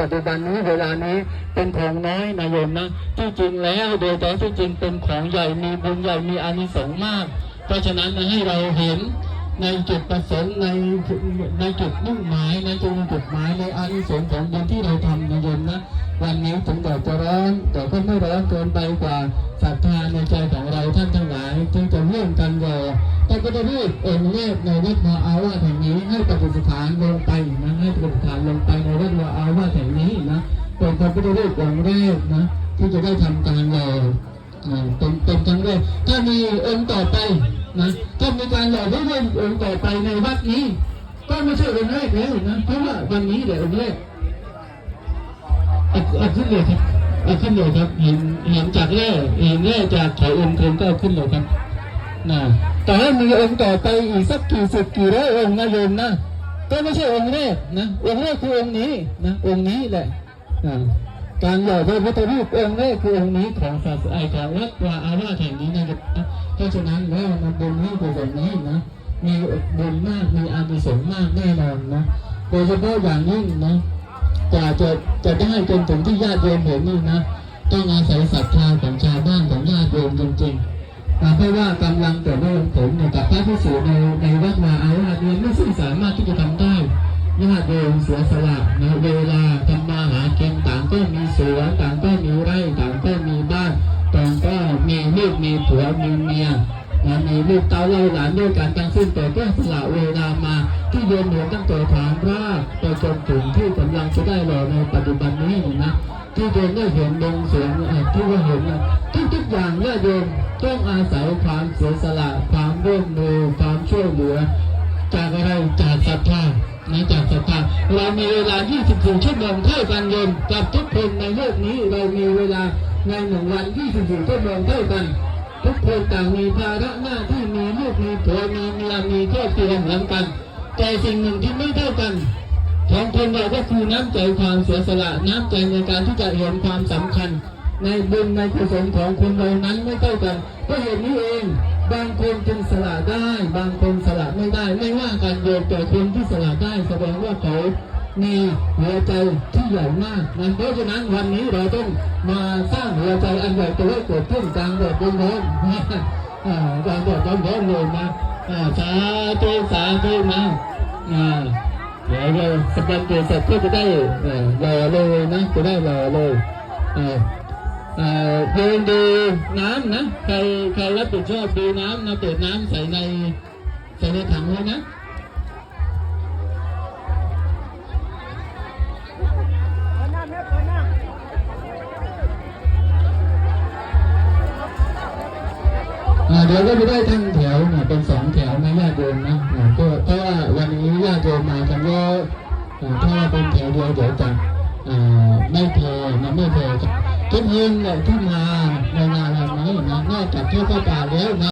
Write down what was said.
ปัจจุบันนี้เวลานี้เป็นของน้อยนะโยมนะที่จริงแล้วโดยแต่ที่จริงเป็นของใหญ่มีบุญใหญ่มีอานิสงส์มาก เพราะฉะนั้นให้เราเห็นในจุดประสงค์ในในจุดมุ่งหมายในจุดจุดหมายในอานิสงส์ของบุญที่เราทำนะโยมนะ วันนี้ถึงแดดจะร้อนแต่ก็ไม่ร้อนเกินไปกว่าศรัทธาในใจของเราท่านทั้งหลายจึงจะร่วมกันรอแต่ก็จะรีบองค์แรกในวัดวาอาวาแห่งนี้ให้ปฏิสถานลงไปนะให้ปฏิสถานลงไปในวัดวาอาวาแห่งนี้นะเป็นพระพุทธรูปองค์แรกนะที่จะได้ทำการรออ่าเป็นเป็นครั้งแรกถ้ามีองค์ต่อไปนะถ้ามีการหล่อพระพุทธองค์ต่อไปในวัดนี้ ก็ไม่ใช่องค์แรกแล้วนะเพราะว่าวันนี้เดี๋ยวองค์แรก เอาขึ้นเลยครับเอาขึ้นเลยครับเห็นเห็นจากแร่เห็นแร่จากเขาองค์เทนก็เอาขึ้นเลยครับนะแต่ให้มีองค์ต่อไปอีกสักกี่สิบกี่ร้อยองค์นะโยมนะก็ไม่ใช่องค์แรกนะองค์แรกคือองค์นี้นะองค์นี้แหละนะการหล่อพระพุทธรูปองค์แรกคือองค์นี้ของศาสนาของวัดวาอาวาสแห่งนี้นะครับเพราะฉะนั้นแล้วนะบุญนี้บุญแบบนี้นะมีบุญมากมีอานิสงส์มากแน่นอนนะโดยเฉพาะอย่างยิ่งนะ กว่าจะจะได้จนถึงที่ญาติโยมเห็นนี่นะ ต้องอาศัยศรัทธาของชาวบ้านของญาติโยมจริงๆอ่าเพราะว่ากำลังแต่ว่าผมเนี่ยกับพระพิสุในในวัดมาอาวาสเนี่ยไม่ซึ่งสามารถที่จะทำได้ญาติโยมเสียสละนะเวลาทำมาหากินต่างก็มีสวนต่างก็มีไร่ต่างก็มีบ้านต่างก็มีลูกมีผัวมีเมียนะมีลูกเต้าเล่าหลานด้วยกันทั้งสิ้นแต่ก็สละเวลามา ที่โยมเห็นตั้งแต่ฐานรากไปจนถึงที่กำลังจะได้รอในปัจจุบันนี้นะที่โยมได้เห็นดงเสียงที่ว่าเห็นทุกทุกอย่างเนี่ยโยมต้องอาศัยความเสียสละความร่วมมือความช่วยเหลือ จากอะไรจากศรัทธานะจากศรัทธาเรามีเวลา 24 ชั่วโมงเท่ากันโยมกับทุกคนในโลกนี้เรามีเวลาในหนึ่งวัน 24 ชั่วโมงเท่ากัน ทุกคนต่างมีภาระหน้าที่มีลูกมีผัวมีเมียมีครอบครัวเหมือนกัน แต่สิ่งหนึ่งที่ไม่เท่ากันของคนเราก็คือน้ำใจความเสียสละน้ำใจในการที่จะเห็นความสำคัญ ในบุญในกุศลของคนเรานั้นไม่เท่ากันก็เห็นนี้เองบางคนจึงสละได้ บางคนสละไม่ได้ ไม่ว่ากันโยมแต่คนที่สละได้แสดงว่าเขามีหัวใจที่ใหญ่มากนะเพราะฉะนั้นวันนี้เราต้องมาสร้างหัวใจอันใหญ่ตัวให้เกิดขึ้นกลางแดดร้อนๆอ่ากลางแดดร้อนๆเลยนะ สาธุสาธุนะอาเดี๋ยวเราสแกนตัวเสร็จก็จะได้เอ่อเลยนะจะได้รอเลยอ่าอ่าเดินดูน้ำนะใครใครรับผิดชอบดูน้ำนะเปิดน้ำใส่ในใส่ในถังไว้นะ เดี๋ยวก็ไม่ได้ทั้งแถวเนี่ยเป็นสองแถวนะญาติโยมนะก็เพราะว่าวันนี้ญาติโยมมากันเยอะอ่าถ้าเป็นแถวเดียวเดี๋ยวจะไม่พอนะไม่พอทุกคนเนี่ยที่มาในงานวันนี้นะนอกจากเที่ยวป่าแล้วนะ